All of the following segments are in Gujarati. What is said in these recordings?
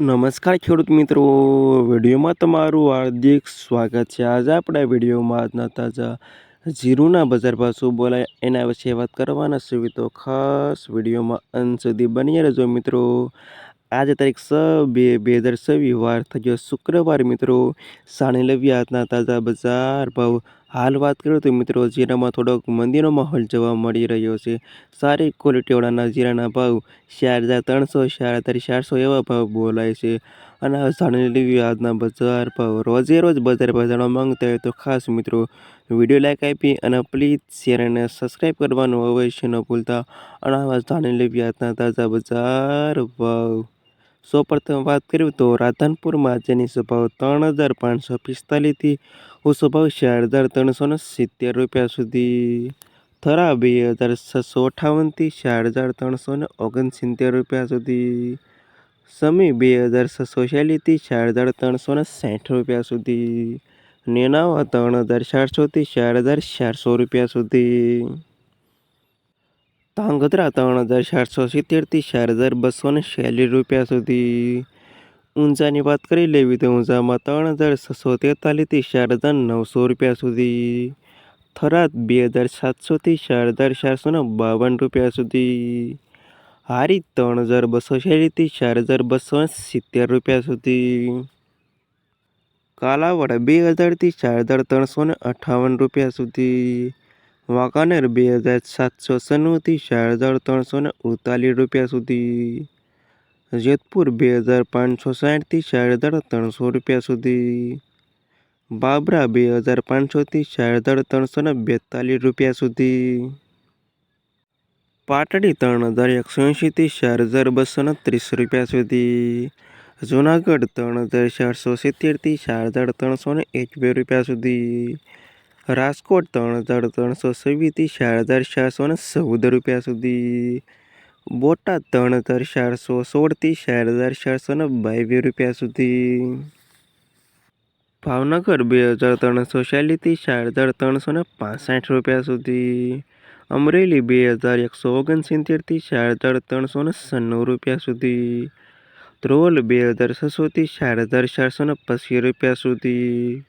નમસ્કાર ખેડૂત મિત્રો. વિડીયોમાં તમારું હાર્દિક સ્વાગત છે. આજે આપણા વિડીયોમાં આજના તાજા જીરુના બજાર ભાવ શું બોલાય એના વિશે વાત કરવાના છે તો ખાસ વિડીયોમાં અંત સુધી બની રહેજો મિત્રો. આજે તારીખ સ બે બે હજાર છવ્વીસ વાર થયો શુક્રવાર મિત્રો. સાણી લવ્યા આજના તાજા બજાર ભાવ. હાલ વાત કરું તો મિત્રો જીરામાં થોડોક મંદીનો માહોલ જોવા મળી રહ્યો છે. સારી ક્વોલિટીવાળાના જીરાના ભાવ ચાર હજાર ત્રણસો ચાર હજાર ચારસો એવા ભાવ બોલાય છે. અને જાણી લેવી બજાર ભાવ. રોજે રોજ બજાર ભાવ જાણવા માંગતા હોય તો ખાસ મિત્રો વીડિયો લાઈક આપી અને પ્લીઝ શેર અને સબસ્ક્રાઈબ કરવાનું અવશ્ય ન ભૂલતા. અને જાણી લેવી આજના તાજા બજાર ભાવ. સૌપ્રથમ વાત કરીએ તો રાધનપુરમાં જેની સ્વભાવ ત્રણ હજાર પાંચસો પિસ્તાલીસથી સ્વભાવ ચાર હજાર ત્રણસો સિત્તેર રૂપિયા સુધી થરા બે હજાર છસો અઠાવનથી ચાર હજાર ત્રણસો ને ઓગણસિત્તેર રૂપિયા સુધી સમી બે હજાર છસો ચાલીસથી ચાર હજાર ત્રણસો ને સાઠ રૂપિયા સુધી. નેનાવા ત્રણ હજાર ચારસોથી ચાર હજાર ચારસો રૂપિયા સુધી. ધાંગધ્રા ત્રણ હજાર ચારસો સિત્તેરથી ચાર હજાર બસો ને ચાલીસ રૂપિયા સુધી. ઊંઝાની વાત કરી લેવી તો ઊંઝામાં ત્રણ હજાર છસો તેતાલીસથી ચાર હજાર નવસો રૂપિયા સુધી. થરાદ બે હજાર સાતસોથી ચાર હજાર ચારસો ને બાવન રૂપિયા સુધી. હારી ત્રણ હજાર બસો ચાલીસથી ચાર હજાર બસો સિત્તેર રૂપિયા સુધી. કાલાવડ બે હજારથી ચાર હજાર ત્રણસો ને અઠાવન રૂપિયા સુધી. વાંકાનેર બે હજાર સાતસો સન્નુંથી હજાર ત્રણસો ને ઉડતાલીસ રૂપિયા સુધી. જેતપુર બે હજાર પાંચસો સાઠથી હજાર ત્રણસો રૂપિયા સુધી. બાબરા બે હજાર પાંચસોથી હજાર ત્રણસો ને બેતાલીસ રૂપિયા સુધી. પાટડી ત્રણ હજાર એકસો એંશીથી ચાર હજાર બસો ને ત્રીસ રૂપિયા સુધી. જુનાગઢ ત્રણ હજાર ચારસો સિત્તેરથી ચાર હજાર ત્રણસો ને એકવીસ રૂપિયા સુધી. રાજકોટ ત્રણ હજાર ત્રણસો છવ્વીસથી ચાર હજાર ચારસો ને ચૌદ રૂપિયા સુધી. બોટાદ ત્રણ હજાર ચારસો સોળથી ચાર હજાર ચારસો ને બાવીસ રૂપિયા સુધી. ભાવનગર બે હજાર ત્રણસો ચાલીસથી ચાર હજાર ત્રણસો ને પાસઠ રૂપિયા સુધી. અમરેલી બે હજાર એકસો ઓગણસિત્તેરથી ચાર હજાર ત્રણસો ને છન્નું રૂપિયા સુધી. ધ્રોલ બે હજાર છસોથી ચાર હજાર ચારસો ને પચીસ રૂપિયા સુધી.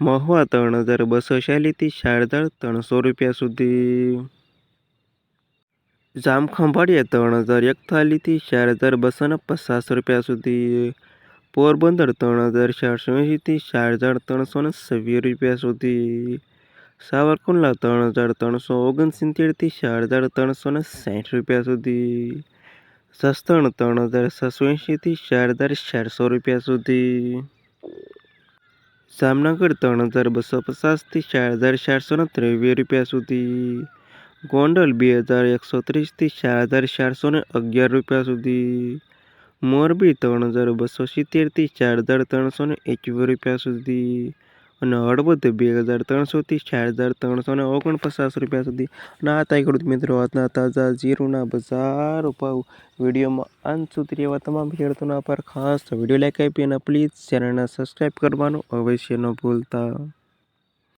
મહુવા ત્રણ હજાર બસો શૈલીથી શારદાળ ત્રણસો રૂપિયા સુધી. જામખંભાળિયા ત્રણ હજાર એકતાલીસથી ચાર હજાર બસો ને પચાસ રૂપિયા સુધી. પોરબંદર ત્રણ હજાર ચારસો એંશીથી ચાર હજાર ત્રણસો ને છવ્વીસ રૂપિયા સુધી. સાવરકુંડલા ત્રણ હજાર ત્રણસો ઓગણસિત્તેરથી ચાર હજાર ત્રણસો ને સાઠ રૂપિયા સુધી. સસ્તણ ત્રણ હજાર છસો એંશીથી ચાર હજાર ચારસો રૂપિયા સુધી. જામનગર ત્રણ હજાર બસો પચાસથી ચાર હજાર ચારસો ને ત્રેવીસ રૂપિયા સુધી. ગોંડલ બે હજાર એકસો ત્રીસથી ચાર હજાર ચારસો ને અગિયાર રૂપિયા સુધી. મોરબી ત્રણ હજાર બસો સિત્તેરથી ચાર હજાર ત્રણસો ને એકવીસ રૂપિયા સુધી. અને હળવદ બે હજાર ત્રણસોથી ચાર હજાર ત્રણસો ને ઓગણપચાસ રૂપિયા સુધી. અને આ હતા ખેડૂત મિત્રો, આજના તાજા જીરુના બજાર ભાવ વિડીયોમાં અંત સુધી રહેવા તમામ ખેડૂતોના પર ખાસ વીડિયો લાઈક આપી અને પ્લીઝ ચેનલને સબસ્ક્રાઈબ કરવાનું અવશ્ય ન ભૂલતા.